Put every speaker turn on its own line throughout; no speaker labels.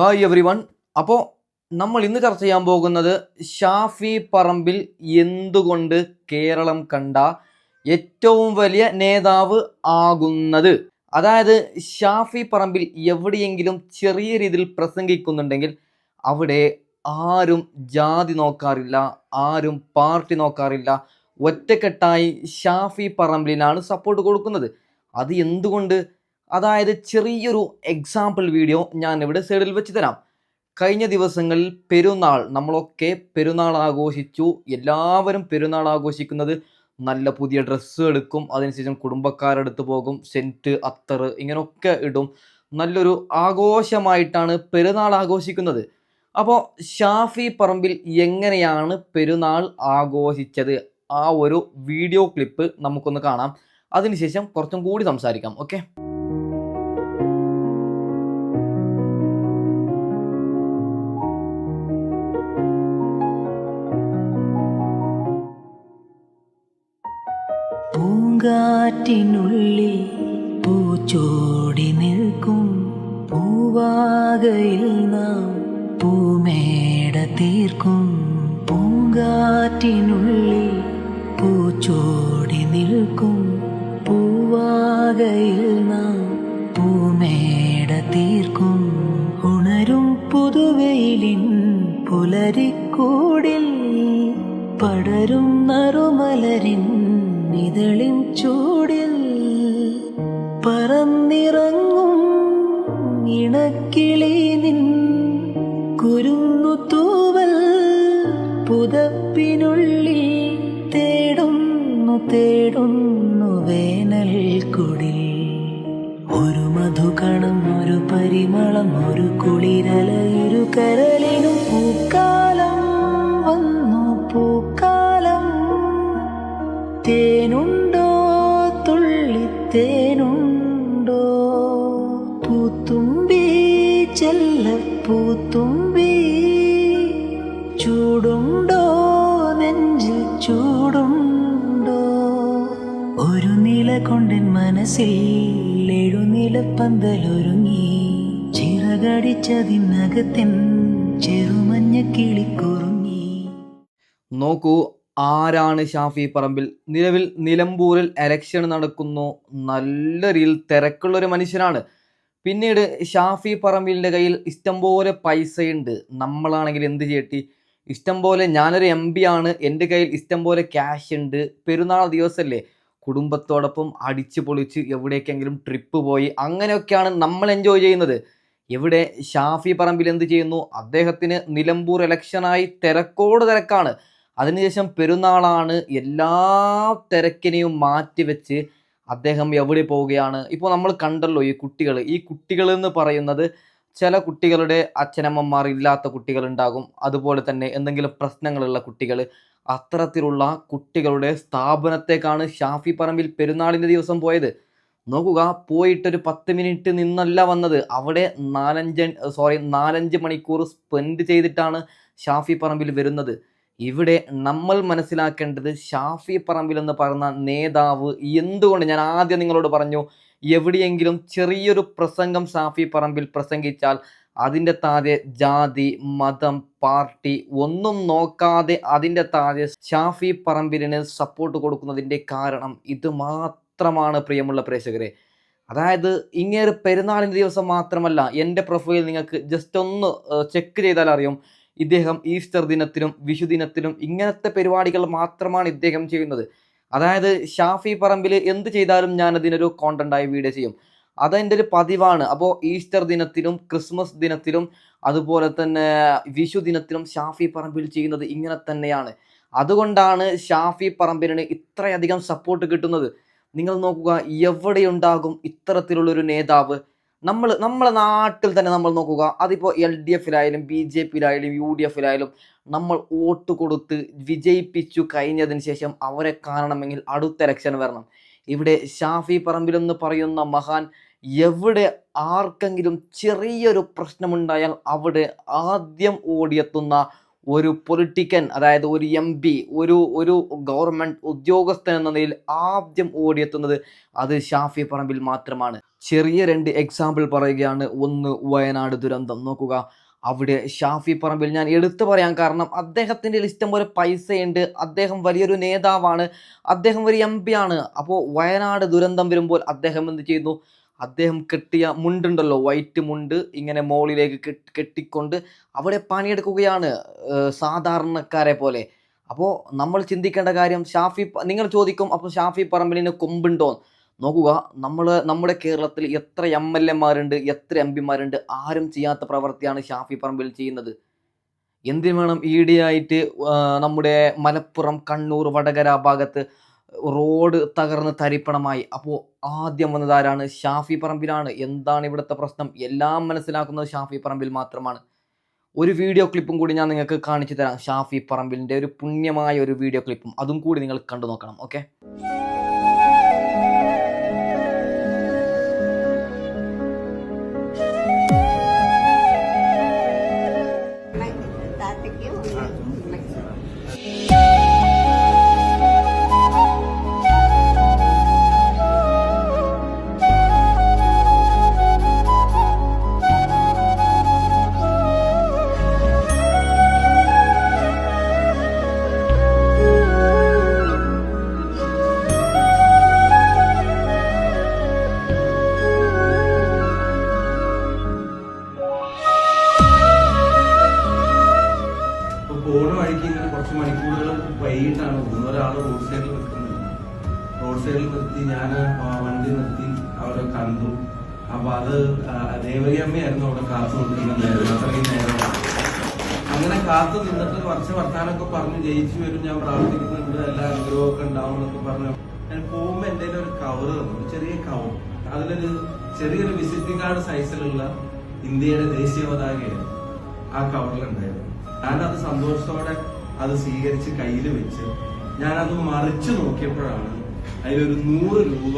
Hi every one അപ്പോൾ നമ്മൾ ഇന്ന് ചർച്ച ചെയ്യാൻ പോകുന്നത് ഷാഫി പറമ്പിൽ എന്തുകൊണ്ട് കേരളം കണ്ട ഏറ്റവും വലിയ നേതാവ് ആകുന്നത്? അതായത് ഷാഫി പറമ്പിൽ എവിടെയെങ്കിലും ചെറിയ രീതിയിൽ പ്രസംഗിക്കുന്നുണ്ടെങ്കിൽ അവിടെ ആരും ജാതി നോക്കാറില്ല ആരും പാർട്ടി നോക്കാറില്ല. ഒറ്റക്കെട്ടായി ഷാഫി പറമ്പിലിനാണ് സപ്പോർട്ട് കൊടുക്കുന്നത്. അത് എന്തുകൊണ്ട് അതായത് ചെറിയൊരു എക്സാമ്പിൾ വീഡിയോ ഞാൻ ഇവിടെ സൈഡിൽ വെച്ച് തരാം. കഴിഞ്ഞ ദിവസങ്ങളിൽ പെരുന്നാൾ നമ്മളൊക്കെ പെരുന്നാൾ ആഘോഷിച്ചു. എല്ലാവരും പെരുന്നാൾ ആഘോഷിക്കുന്നത് നല്ല പുതിയ ഡ്രസ്സ് എടുക്കും അതിനുശേഷം കുടുംബക്കാരെടുത്ത് പോകും സെന്റ് അത്തറ് ഇങ്ങനെയൊക്കെ ഇടും. നല്ലൊരു ആഘോഷമായിട്ടാണ് പെരുന്നാൾ ആഘോഷിക്കുന്നത്. അപ്പോൾ ഷാഫി പറമ്പിൽ എങ്ങനെയാണ് പെരുന്നാൾ ആഘോഷിച്ചത്? ആ ഒരു വീഡിയോ ക്ലിപ്പ് നമുക്കൊന്ന് കാണാം. അതിനുശേഷം കുറച്ചും കൂടി സംസാരിക്കാം ഓക്കെ
പൂങ്കാറ്റിനുള്ളിൽ പൂച്ചോടി നിൽക്കും. പൂവാകയിൽ നാം പൂമേട തീർക്കും. പൂങ്കാറ്റിനുള്ളിൽ പൂച്ചോടി നിൽക്കും. പൂവാകയിൽ നാം പൂമേട തീർക്കും. ഉണരും പുതുവെയിലിൻ പുലരിക്കൂടിൽ പടരും നറുമലരിൻ ഇതളിൻ ചൂടിൽ പറന്നിറങ്ങും ഇണക്കിളി നിൻ കുരുന്നു തൂവൽ പുതപ്പിനുള്ളിൽ തേടുന്നു തേടുന്നു വേനൽ കുടിൽ. ഒരു മധുകണം ഒരു പരിമളം ഒരു കുളിരല ഇരു കരലിനും പൂക്കാലം തേനുണ്ടോ? തുള്ളി തേനുണ്ടോ? പൂത്തുമ്പി ചെല്ല പൂത്തുമ്പി ചൂടുണ്ടോ? നെഞ്ചിൽ ചൂടുണ്ടോ? ഒരു നില കൊണ്ടൻ മനസ്സിൽ എഴുനില പന്തലൊരുങ്ങി ചിറകടിച്ചതിനകത്തിൻ ചെറുമഞ്ഞ കിളിക്കുറുങ്ങി
നോക്കൂ ആരാണ് ഷാഫി പറമ്പിൽ? നിലവിൽ നിലമ്പൂരിൽ എലക്ഷൻ നടക്കുന്നു. നല്ല രീതിയിൽ തിരക്കുള്ളൊരു മനുഷ്യനാണ്. പിന്നീട് ഷാഫി പറമ്പിലിന്റെ കയ്യിൽ ഇഷ്ടംപോലെ പൈസയുണ്ട്. നമ്മളാണെങ്കിൽ എന്ത് ചെയ്യട്ടി? ഇഷ്ടംപോലെ ഞാനൊരു എം പി ആണ്. എന്റെ കയ്യിൽ ഇഷ്ടംപോലെ ക്യാഷ് ഉണ്ട് പെരുന്നാൾ ദിവസമല്ലേ കുടുംബത്തോടൊപ്പം അടിച്ചു പൊളിച്ച് എവിടേക്കെങ്കിലും ട്രിപ്പ് പോയി അങ്ങനെയൊക്കെയാണ് നമ്മൾ എൻജോയ് ചെയ്യുന്നത്. ഇവിടെ ഷാഫി പറമ്പിൽ എന്ത് ചെയ്യുന്നു? അദ്ദേഹത്തിന് നിലമ്പൂർ ഇലക്ഷനായി തിരക്കോട് തിരക്കാണ്. അതിനുശേഷം പെരുന്നാളാണ് എല്ലാ തിരക്കിനെയും മാറ്റിവെച്ച് അദ്ദേഹം എവിടെ പോവുകയാണ്? ഇപ്പോൾ നമ്മൾ കണ്ടല്ലോ ഈ കുട്ടികൾ ഈ കുട്ടികൾ എന്ന് പറയുന്നത് ചില കുട്ടികളുടെ അച്ഛനമ്മമാർ ഇല്ലാത്ത കുട്ടികളുണ്ടാകും. അതുപോലെ തന്നെ എന്തെങ്കിലും പ്രശ്നങ്ങളുള്ള കുട്ടികൾ അത്തരത്തിലുള്ള കുട്ടികളുടെ സ്ഥാപനത്തേക്കാണ് ഷാഫി പറമ്പിൽ പെരുന്നാളിന്റെ ദിവസം പോയത്. നോക്കുക പോയിട്ടൊരു പത്ത് മിനിറ്റ് നിന്നല്ല വന്നത്. അവിടെ നാലഞ്ച് സോറി നാലഞ്ച് മണിക്കൂർ സ്പെൻഡ് ചെയ്തിട്ടാണ് ഷാഫി പറമ്പിൽ വരുന്നത്. ഇവിടെ നമ്മൾ മനസ്സിലാക്കേണ്ടത് ഷാഫി പറമ്പിൽ എന്ന് പറയുന്ന നേതാവ് എന്തുകൊണ്ട് ഞാൻ ആദ്യം നിങ്ങളോട് പറഞ്ഞു എവിടെയെങ്കിലും ചെറിയൊരു പ്രസംഗം ഷാഫി പറമ്പിൽ പ്രസംഗിച്ചാൽ അതിന്റെ താഴെ ജാതി മതം പാർട്ടി ഒന്നും നോക്കാതെ അതിന്റെ താഴെ ഷാഫി പറമ്പിലിന് സപ്പോർട്ട് കൊടുക്കുന്നതിന്റെ കാരണം ഇത് മാത്രമാണ് പ്രിയമുള്ള പ്രേക്ഷകരെ. അതായത് ഇങ്ങനെ പെരുന്നാളിന്റെ ദിവസം മാത്രമല്ല എന്റെ പ്രൊഫൈൽ നിങ്ങൾക്ക് ജസ്റ്റ് ഒന്ന് ചെക്ക് ചെയ്താൽ അറിയും ഇദ്ദേഹം ഈസ്റ്റർ ദിനത്തിലും വിഷു ദിനത്തിലും ഇങ്ങനത്തെ പരിപാടികൾ മാത്രമാണ് ഇദ്ദേഹം ചെയ്യുന്നത്. അതായത് ഷാഫി പറമ്പിൽ എന്ത് ചെയ്താലും ഞാൻ അതിനൊരു കോണ്ടന്റായി വീഡിയോ ചെയ്യും. അതെന്റെ ഒരു പതിവാണ്. അപ്പോൾ ഈസ്റ്റർ ദിനത്തിലും ക്രിസ്മസ് ദിനത്തിലും അതുപോലെ തന്നെ വിഷു ദിനത്തിലും ഷാഫി പറമ്പിൽ ചെയ്യുന്നത് ഇങ്ങനെ തന്നെയാണ്. അതുകൊണ്ടാണ് ഷാഫി പറമ്പിലിന് ഇത്രയധികം സപ്പോർട്ട് കിട്ടുന്നത്. നിങ്ങൾ നോക്കുക എവിടെയുണ്ടാകും ഇത്തരത്തിലുള്ളൊരു നേതാവ് നമ്മൾ നമ്മളെ നാട്ടിൽ തന്നെ നമ്മൾ നോക്കുക. അതിപ്പോൾ എൽ ഡി എഫിലായാലും ബി ജെ പിയിലായാലും യു ഡി എഫിലായാലും നമ്മൾ വോട്ട് കൊടുത്ത് വിജയിപ്പിച്ചു കഴിഞ്ഞതിന് ശേഷം അവരെ കാണണമെങ്കിൽ അടുത്ത ഇലക്ഷൻ വരണം. ഇവിടെ ഷാഫി പറമ്പിലെന്ന് പറയുന്ന മഹാൻ എവിടെ ആർക്കെങ്കിലും ചെറിയൊരു പ്രശ്നമുണ്ടായാൽ അവിടെ ആദ്യം ഓടിയെത്തുന്ന ഒരു പൊളിറ്റിക്കൻ അതായത് ഒരു എം പി ഒരു ഒരു ഗവൺമെന്റ് ഉദ്യോഗസ്ഥൻ എന്ന നിലയിൽ ആദ്യം ഓടിയെത്തുന്നത് അത് ഷാഫി പറമ്പിൽ മാത്രമാണ്. ചെറിയ രണ്ട് എക്സാമ്പിൾ പറയുകയാണ്. ഒന്ന് വയനാട് ദുരന്തം. നോക്കുക. അവിടെ ഷാഫി പറമ്പിൽ ഞാൻ എടുത്തു പറയാൻ കാരണം അദ്ദേഹത്തിന്റെ ലിസ്റ്റം പോലെ പൈസയുണ്ട്. അദ്ദേഹം വലിയൊരു നേതാവാണ്. അദ്ദേഹം ഒരു എം ആണ്. അപ്പോൾ വയനാട് ദുരന്തം വരുമ്പോൾ അദ്ദേഹം എന്ത് ചെയ്യുന്നു? അദ്ദേഹം കെട്ടിയ മുണ്ടുണ്ടല്ലോ വൈറ്റ് മുണ്ട് ഇങ്ങനെ മോളിലേക്ക് കെട്ടി കെട്ടിക്കൊണ്ട് അവിടെ പണിയെടുക്കുകയാണ് സാധാരണക്കാരെ പോലെ. അപ്പോൾ നമ്മൾ ചിന്തിക്കേണ്ട കാര്യം ഷാഫി നിങ്ങൾ ചോദിക്കും അപ്പോൾ ഷാഫി പറമ്പിലിന് കൊമ്പുണ്ടോ നോക്കുക നമ്മൾ നമ്മുടെ കേരളത്തിൽ എത്ര എം എൽ എമാരുണ്ട് എത്ര എം പിമാരുണ്ട് ആരും ചെയ്യാത്ത പ്രവൃത്തിയാണ് ഷാഫി പറമ്പിൽ ചെയ്യുന്നത്. എന്തിനു വേണം ഈ ഡി ആയിട്ട് നമ്മുടെ മലപ്പുറം കണ്ണൂർ വടകര ഭാഗത്ത് റോഡ് തകർന്ന് തരിപ്പണമായി. അപ്പോൾ ആദ്യം വന്നത് ആരാണ് ഷാഫി പറമ്പിലാണ്. എന്താണ് ഇവിടുത്തെ പ്രശ്നം? എല്ലാം മനസ്സിലാക്കുന്നത് ഷാഫി പറമ്പിൽ മാത്രമാണ്. ഒരു വീഡിയോ ക്ലിപ്പും കൂടി ഞാൻ നിങ്ങൾക്ക് കാണിച്ചു തരാം. ഷാഫി പറമ്പിലിന്റെ ഒരു പുണ്യമായ ഒരു വീഡിയോ ക്ലിപ്പും. അതും കൂടി നിങ്ങൾ കണ്ടു നോക്കണം. ഓക്കെ?
അവിടെ കണ്ടു. അപ്പൊ അത് ആ, ദേവകി അമ്മയായിരുന്നു അവിടെ കാത്തു നിൽക്കുന്നുണ്ടായിരുന്നു അത്രയും നേരം അങ്ങനെ കാത്തു നിന്നിട്ട് കുറച്ച് വർത്താനൊക്കെ പറഞ്ഞ് ജയിച്ചു വരും. ഞാൻ പ്രാർത്ഥിക്കുന്നുണ്ട് എല്ലാ അനുഗ്രഹമൊക്കെ ഉണ്ടാവും എന്നൊക്കെ പറഞ്ഞു. ഞാൻ പോകുമ്പോ എന്റെ ഒരു കവർ തന്നു ചെറിയ കവർ അതിലൊരു ചെറിയൊരു വിസിറ്റിംഗ് കാർഡ് സൈസിലുള്ള ഇന്ത്യയുടെ ദേശീയ പതാകയാണ് ആ കവറിലുണ്ടായിരുന്നു ഞാനത് സന്തോഷത്തോടെ അത് സ്വീകരിച്ച് കയ്യിൽ വെച്ച് ഞാനത് മറിച്ചു നോക്കിയപ്പോഴാണ് അതിലൊരു നൂറ് രൂപ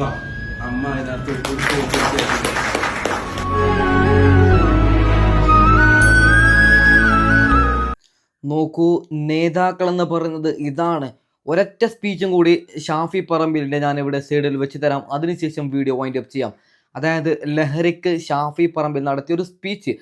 അമ്മ അതിനകത്ത്
നോക്കൂ നേതാക്കൾ എന്ന് പറയുന്നത് ഇതാണ്. ഒരൊറ്റ സ്പീച്ചും കൂടി ഷാഫി പറമ്പിലിന്റെ ഞാൻ ഇവിടെ സൈഡിൽ വെച്ച് തരാം. അതിനുശേഷം വീഡിയോ വൈൻഡ് അപ്പ് ചെയ്യാം. അതായത് ലഹരിക്ക് ഷാഫി പറമ്പിൽ നടത്തിയ ഒരു സ്പീച്ച്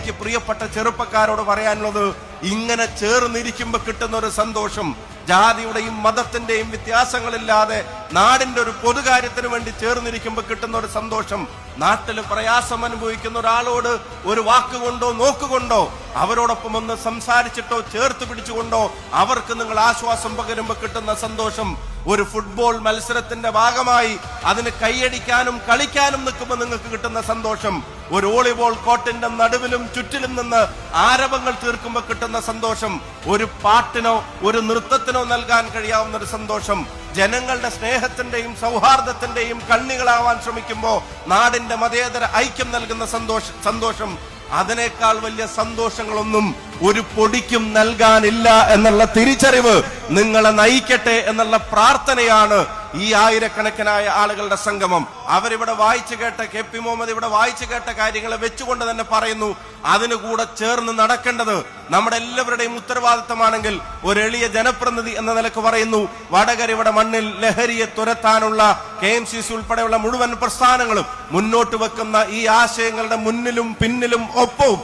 എനിക്ക് പ്രിയപ്പെട്ട ചെറുപ്പക്കാരോട് പറയാനുള്ളത് ഇങ്ങനെ ചേർന്നിരിക്കുമ്പോൾ കിട്ടുന്ന ഒരു സന്തോഷം ജാതിയുടെയും മതത്തിന്റെയും വ്യത്യാസങ്ങളില്ലാതെ നാടിന്റെ ഒരു പൊതുകാര്യത്തിന് വേണ്ടി ചേർന്നിരിക്കുമ്പോൾ കിട്ടുന്ന ഒരു സന്തോഷം നാട്ടിൽ പ്രയാസം അനുഭവിക്കുന്ന ഒരാളോട് ഒരു വാക്കുകൊണ്ടോ നോക്കുകൊണ്ടോ അവരോടൊപ്പം ഒന്ന് സംസാരിച്ചിട്ടോ ചേർത്ത് പിടിച്ചുകൊണ്ടോ അവർക്ക് നിങ്ങൾ ആശ്വാസം പകരുമ്പോ കിട്ടുന്ന സന്തോഷം ഒരു ഫുട്ബോൾ മത്സരത്തിന്റെ ഭാഗമായി അതിന് കൈയടിക്കാനും കളിക്കാനും നിൽക്കുമ്പോൾ നിങ്ങൾക്ക് കിട്ടുന്ന സന്തോഷം. ഒരു വോളിബോൾ കോർട്ടിന്റെ നടുവിലും ചുറ്റിലും നിന്ന് ആരവങ്ങൾ തീർക്കുമ്പോൾ കിട്ടുന്ന സന്തോഷം. ഒരു പാട്ടിനോ ഒരു നൃത്തത്തിനോ നൽകാൻ കഴിയാവുന്ന ഒരു സന്തോഷം. ജനങ്ങളുടെ സ്നേഹത്തിന്റെയും സൗഹാർദ്ദത്തിന്റെയും കണ്ണികളാവാൻ ശ്രമിക്കുമ്പോൾ നാടിന്റെ മതേതര ഐക്യം നൽകുന്ന സന്തോഷ സന്തോഷം. അതിനേക്കാൾ വലിയ സന്തോഷങ്ങളൊന്നും ഒരു പൊടിക്കും നൽകാനില്ല എന്നുള്ള തിരിച്ചറിവ് നിങ്ങളെ നയിക്കട്ടെ എന്നുള്ള പ്രാർത്ഥനയാണ് ഈ ആയിരക്കണക്കിനായ ആളുകളുടെ സംഗമം. അവരിവിടെ വായിച്ചു കേട്ട കെ പി മുഹമ്മദ് ഇവിടെ വായിച്ചു കേട്ട കാര്യങ്ങളെ വെച്ചുകൊണ്ട് തന്നെ പറയുന്നു. അതിനു കൂടെ ചേർന്ന് നടക്കേണ്ടത് നമ്മുടെ എല്ലാവരുടെയും ഉത്തരവാദിത്തമാണെങ്കിൽ ഒരു എളിയ ജനപ്രതിനിധി എന്ന നിലയ്ക്ക് പറയുന്നു. വടകരയുടെ മണ്ണിൽ ലഹരിയെ തുരത്താനുള്ള കെ എം സി സി ഉൾപ്പെടെയുള്ള മുഴുവൻ പ്രസ്ഥാനങ്ങളും മുന്നോട്ട് വെക്കുന്ന ഈ ആശയങ്ങളുടെ മുന്നിലും പിന്നിലും ഒപ്പവും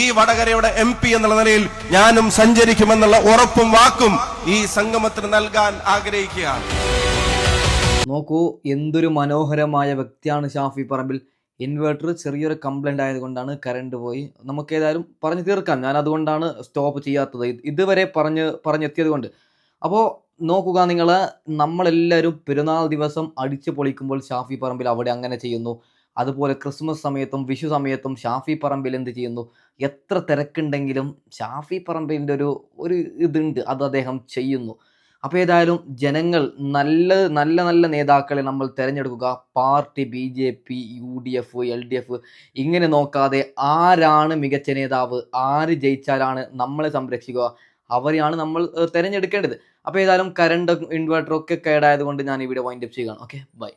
ഈ വടകരയുടെ എം പി എന്നുള്ള നിലയിൽ ഞാനും സഞ്ചരിക്കുമെന്നുള്ള ഉറപ്പും വാക്കും ഈ സംഗമത്തിന് നൽകാൻ ആഗ്രഹിക്കുകയാണ്.
നോക്കൂ എന്തൊരു മനോഹരമായ വ്യക്തിയാണ് ഷാഫി പറമ്പിൽ. ഇൻവേർട്ടർ ചെറിയൊരു കംപ്ലൈന്റ് ആയതുകൊണ്ടാണ് കറണ്ട് പോയി. നമുക്ക് ഏതായാലും പറഞ്ഞു തീർക്കാം. ഞാൻ അതുകൊണ്ടാണ് സ്റ്റോപ്പ് ചെയ്യാത്തത്. ഇതുവരെ പറഞ്ഞ് പറഞ്ഞെത്തിയത് കൊണ്ട്. അപ്പോൾ നോക്കുക നിങ്ങൾ നമ്മളെല്ലാവരും പെരുന്നാൾ ദിവസം അടിച്ചു പൊളിക്കുമ്പോൾ ഷാഫി പറമ്പിൽ അവിടെ അങ്ങനെ ചെയ്യുന്നു. അതുപോലെ ക്രിസ്മസ് സമയത്തും വിഷു സമയത്തും ഷാഫി പറമ്പിൽ എന്ത് ചെയ്യുന്നു? എത്ര തിരക്കുണ്ടെങ്കിലും ഷാഫി പറമ്പിലിന്റെ ഒരു ഒരു ഇതുണ്ട്. അത് അദ്ദേഹം ചെയ്യുന്നു. അപ്പോൾ ഏതായാലും ജനങ്ങൾ നല്ല നല്ല നല്ല നേതാക്കളെ നമ്മൾ തിരഞ്ഞെടുക്കുക. Party B J P U D F L D F ഇങ്ങനെ നോക്കാതെ ആരാണ് മികച്ച നേതാവ്? ആര് ജയിച്ചാലാണ് നമ്മളെ സംരക്ഷിക്കുക? അവരെയാണ് നമ്മൾ തിരഞ്ഞെടുക്കേണ്ടത്. അപ്പോൾ ഏതായാലും കറണ്ട് ഇൻവെർട്ടർ ഒക്കെ കേടായത് കൊണ്ട് ഞാൻ ഇവിടെ വൈൻഡപ്പ് ചെയ്യുകയാണ്. Okay bye